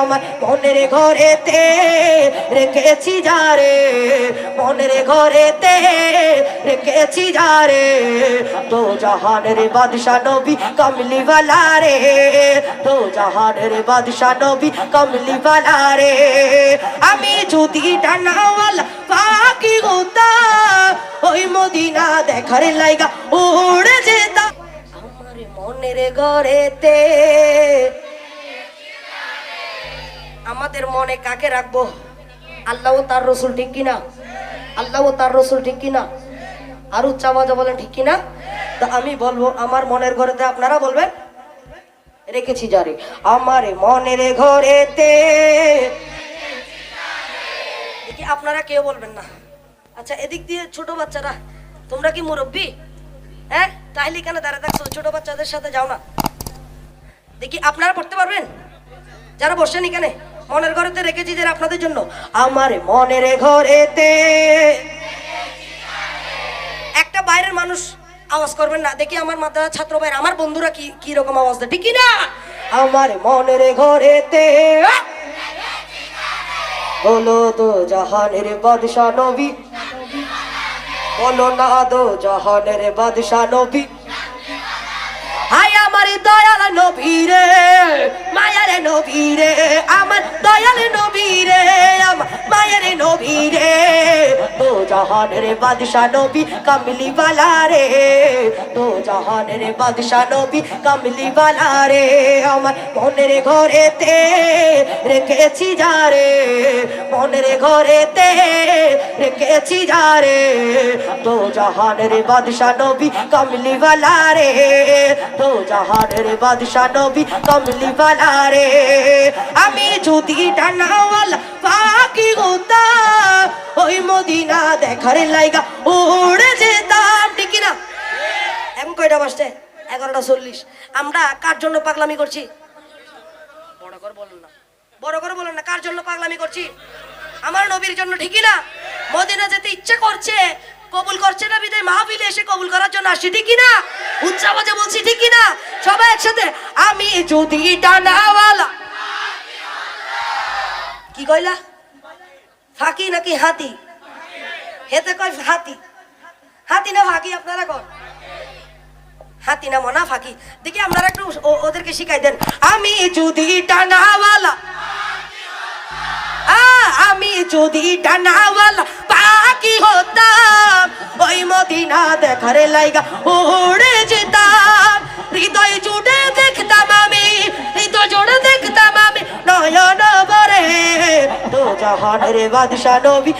আমার মনের ঘরেতে রেখেছি যারে মনের ঘরেতে রেখেছি যারে তো জাহানের বাদশা নবী কমলিওয়ালা রে, তো জাহানের বাদশা নবী কমলিওয়ালা রে। আমি যদি ডানাওয়ালা পাকি গোতা, ওই মদিনা দেখার লাইগা উড়ে যেতাম। আমার মনের ঘরেতে আমাদের মনে কাকে রাখব? আল্লাহ তার রসুল ঠিক কিনা? আল্লাহ তার রসুল ঠিক কিনা? আর উচ্চ আওয়াজে বলেন, ঠিক কিনা? তো আমি বলব, আমার মনের ঘরেতে আপনারা বলবেন, রেখেছি যারে আমার মনের ঘরেতে দেখি আপনারা কেউ বলবেন না। আচ্ছা এদিক দিয়ে ছোট বাচ্চারা, তোমরা কি মুরব্বী? হ্যাঁ তাইলে কেন দাঁড়া থাকছো, ছোট বাচ্চাদের সাথে যাও না। দেখি, আপনারা পড়তে পারবেন? যারা বসেন এখানে? মনের ঘরেতে রেখেছি যে আপনাদের জন্য। আমার মনের ঘরেতে একটা বাইরের মানুষ আওয়াজ করবেন না। দেখি আমার মাথা ছাত্র ভাইয়ের, আমার বন্ধুরা কি কি রকম আওয়াজ দেয়? ঠিক না? আমার মনের ঘরেতে বলো তো জাহানের বাদশা নবী। বলো না দো জাহানের বাদশা নবী। আমার দয়াল নবীরে মায়ারে নবীরে আমার দয়াল নবীরে আমার মায়ের নবী রে। তো জাহানের বাদশা নবী কামলি বালা রে। তো জাহানের বাদশা নবী কামলি বালা রে। আমার মনের ঘরেতে রেখেছি যারে মনের ঘরেতে রেখেছি যারে তো জাহানের বাদশা নবী কামলি বালা রে। তো জাহানের বাদশা নবী কমলি বালা রে। আমি যদি ডানাওয়ালা পাখি হতাম ওই মদিনা দেখার লাইগা। উড়ে যেতাম ঠিক না এখন কয়টা বাজছে? এগারোটা চল্লিশ। আমরা কার জন্য পাগলামি করছি? বড় করে বলেন না। বড় করে বলেন না, কার জন্য পাগলামি করছি? আমার নবীর জন্য ঠিকই না মদিনা যেতে ইচ্ছে করছে, কবুল করছে না বিদায় মাহফিলে এসে কবুল করার জন্য আসছি ঠিকই না উচ্চ আওয়াজে বলছি ঠিকই না সবাই একসাথে, আমি যদি ডানাওয়ালা। কি কইলা? ফাঁকি নাকি হাতি? হেতে কয় হাতি। হাতি না ফাঁকি আপনারা কর হাতি না মনা ফাঁকি দেখি আপনারা একটু ওদেরকে শিখাই দেন। আমি যদি ডানাওয়ালা আ, আমি যদি ডানাওয়ালা পাখি হতাম ওই মদিনা দেখার লাইগা উড়ে জাহানের বাদশা নবী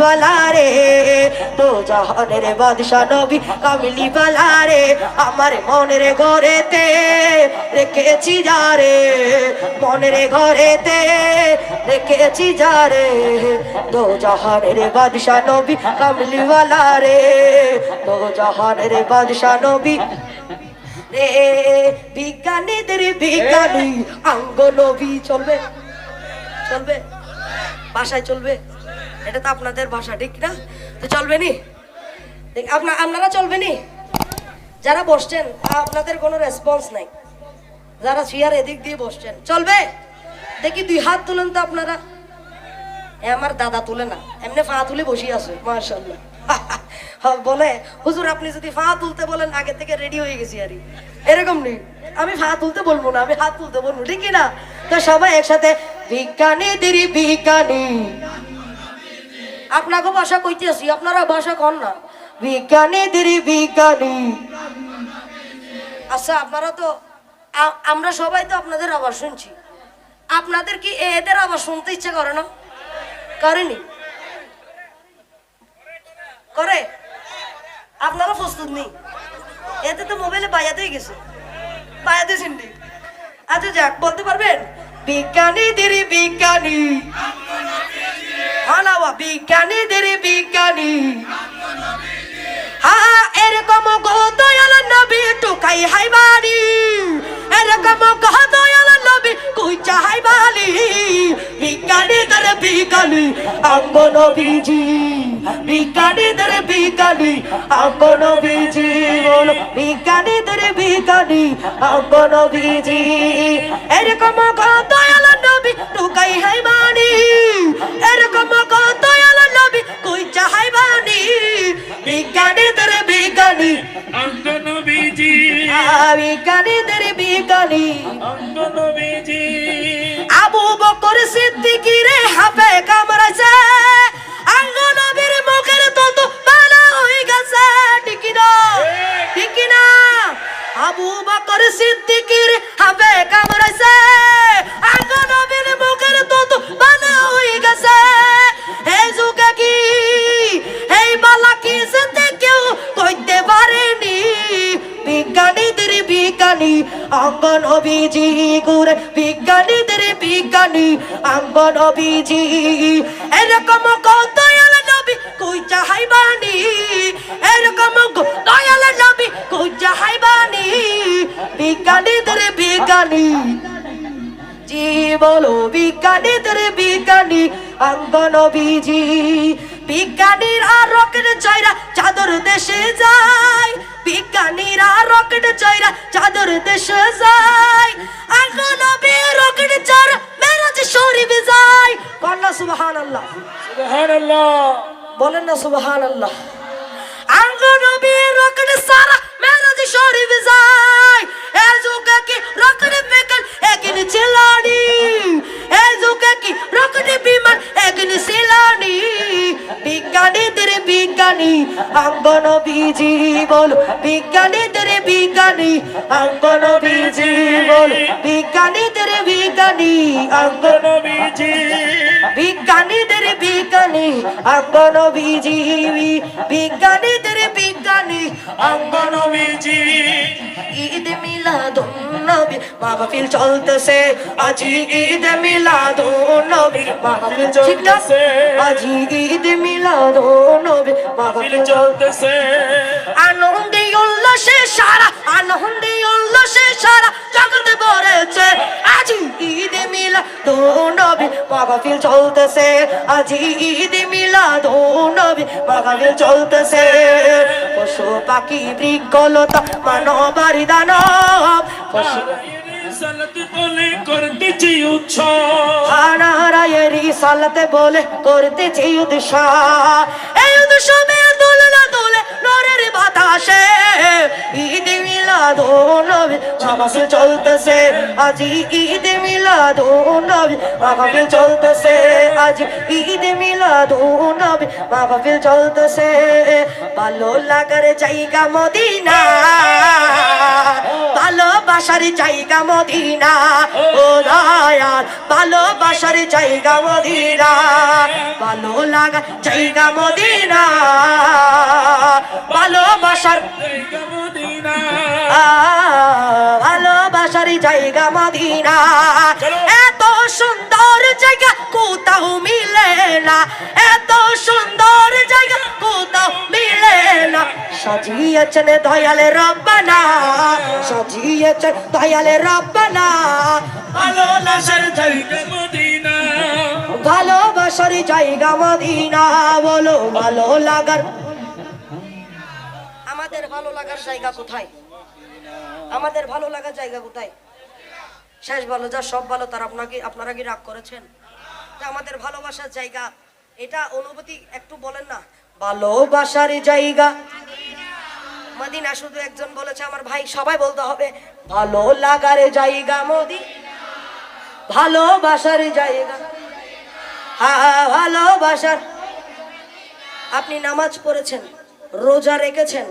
বালা রে। তো জাহানের বাদশা নবী বালা রে, আমার মনের ঘরেতে রেখেছি যারে মনের ঘরেতে রেখেছি যারে তো জাহানের বাদশা নবী বালা রে। তো জাহানের বাদশা নবী রে, বিজ্ঞানীদের বিজ্ঞানী, আঙ্গ নবী চলবে চলবে। ভাষায় চলবে? এটা তো আপনাদের ভাষা, ঠিক না? তো চলবে নি আপনা আপনারা চলবে নি যারা বসছেন আপনাদের কোনো রেসপন্স নাই। যারা চেয়ার এদিক দিয়ে বসছেন, চলবে? দেখি দুই হাত তুলেন তো আপনারা। আমার দাদা তুলে না, এমনি ফা তুলে বসে আছে মার্শাল্লাহ বলে, হুজুর, আপনি যদি ফা তুলতে বলেন, আগে থেকে রেডি হয়ে গেছি আর এরকম নেই। আমি ফা তুলতে বলব না, আমি হাত তুলতে বলব, ঠিকই না? তো সবাই একসাথে বিজ্ঞানী দিরি বিজ্ঞানী। আপনাকে ভাষা কইতে আসি আপনারা ভাষা কন না। বিজ্ঞানী দিরি বিজ্ঞানী। আচ্ছা আপনারা তো আমরা সবাই তো আপনাদের আবার শুনছি। আপনাদের কি এদের আবার শুনতে ইচ্ছে করে না? করেনি? করে? আপনারা প্রস্তুত নেই। এতে তো মোবাইলে বায়াতেই গেছে। বায়াতে চিন্তি আচ্ছা যাক বলতে পারবেন? বিজ্ঞানীদের বিজ্ঞানী। হানাওয়া বিজ্ঞানীদের বিজ্ঞানী। হা এরকম গো দয়াল নবী টুকাই হাই বাড়ি এরকম গো দয়াল নবী কই চাহাই বালি বিজ্ঞানীদের বিজ্ঞানী অঙ্গ নবীজি। বিকানীদের বিকানি আপন বিজি। বল বিকানীদের বিকানি আপন বিজি। এরকম কতয়াল নবী টুকাই হাইবানি এরকম কতয়াল নবী কই চাহাইবানি বিকানীদের বিকানি আপন বিজি। বিকানীদের বিকানি আপন বিজি। আবু বকর সিদ্দিকি রে হাফে কামরাছে সিদ্দিকির হাফে কামড়াইছে। আঙ্গ নবীর মুখের তত ভালো হয়ে গেছে। এই যুগে কি, এই বালা কি জিন্দে কেউ কইতে পারেনি? বিজ্ঞানীদের বিজ্ঞানী অঙ্গন অভিজি গুরে বিজ্ঞানীদের বিজ্ঞানী অঙ্গন অভিজি এরকম কত নবী কই চাহাই এরকম দয়াল নবী কই চাহাই বানি বিজ্ঞানীদের বিজ্ঞানী। জি বলো বিজ্ঞানীদের বিজ্ঞানী অঙ্গন বিজি বিজ্ঞানীরা রকেট চয়রা চাদর দেশে যায়। বিজ্ঞানীরা রকেট চয়রা চাদর দেশে যায়। অঙ্গন রকেট চয়রা মেরাজ শরীফ যায়। কন্যা সুবহান আল্লাহ সুবহানাল্লাহ। বলেন না সুবহান আল্লাহ আঙ্গন রকেট সারা মেরাজ শরীফ যায়। বিজি বল বিজ্ঞানীদের বিজ্ঞানী আঙ্গন বিজি বল বিজ্ঞানীদের বিজ্ঞানী আঙ্গন নবীজি বিজ্ঞানীদের বিজ্ঞানী অঙ্গন বিজীবী বিজ্ঞানীদের বিজ্ঞানী অঙ্গন নবীজি ঈদ মিলাদুন নবী, মাহফিল চলতেছে। আজি ঈদ মিলাদুন নবী, মাহফিল চলতেছে। আজি ঈদ মিলাদুন মাহফিল চলতেছে। আনন্দে উল্লাসে সারা আনন্দে উল্লাসে সারা জগৎ ভরেছে আজি ঈদ মিলা দো নবী মাহফিল চলতেছে। আজি ঈদ মিলা দো নবী মাহফিল চলতেছে। পশু পাখি বৃক্ষলতা মানবারি দানব। পশু সালাত বলে করতেছি উৎসব। আনারায়েরি সালাতে বলে করতেছি উৎসাহ বাতাসে ঈদ মিলাদ নবী মাহফিল চলতেছে, আজ ঈদ মিলাদ নবী মাহফিল চলতেছে, আজ ঈদ মিলাদ নবী মাহফিল চলতেছে। ভালো লাগার জায়গা মদিনা ভালোবাসার জায়গা মদিনা, ও দয়াল ভালোবাসার জায়গা মদিনা। ভালো লাগা জায়গা মদিনা। ভালোবাসার জায়গা মদিনা। আহ, ভালোবাসার জায়গা মদিনা। এত সুন্দর জায়গা কোথাও মিলে না। এত সুন্দর জায়গা কোথাও মিলে না। সাজিয়েছেন দয়ালে রব্বানা। সাজিয়েছেন দয়ালে রব্বানা। ভালোবাসার জায়গা মদিনা। ভালোবাসার জায়গা মদিনা, বলো ভালো লাগার। আমাদের ভালো লাগার জায়গা কোথায়? আমাদের ভালো লাগার জায়গা কোথায়? শেষ ভালো, যা সব ভালো, তার আপনাকে, আপনারা কি রাগ করেছেন? আমাদের ভালোবাসার জায়গা, এটা অনুভূতি একটু বলেন না। ভালোবাসার জায়গা। মদিনা শুধু একজন বলেছে, আমার ভাই, সবাই বলতে হবে, ভালো লাগার জায়গা মোদি ভালোবাসার জায়গা। ভালোবাসার। আপনি নামাজ পড়েছেন, রোজা রেখেছেন,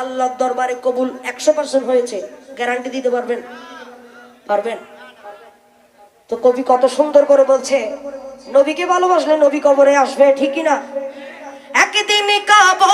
আল্লাহর দরবারে কবুল একশো পার্সেন্ট হয়েছে গ্যারান্টি দিতে পারবেন? পারবেন? তো কবি কত সুন্দর করে বলছে, নবীকে ভালোবাসলে নবী কবরে আসবে ঠিকই না একদিন কবর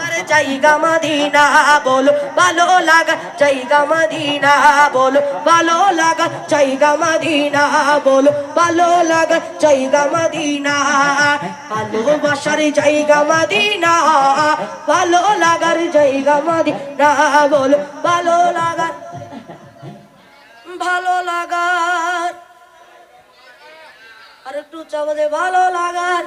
জায়গা মদিনা, বলো, ভালো লাগা, জায়গা মদিনা, বলো, ভালো লাগা, জায়গা মদিনা, বলো, ভালো লাগা, জায়গা মদিনা, ভালোবাসার জায়গা মদিনা, ভালো লাগার জায়গা মদিনা, বলো, ভালো লাগার ভালো লাগার, আর একটু চাবো ভালো লাগার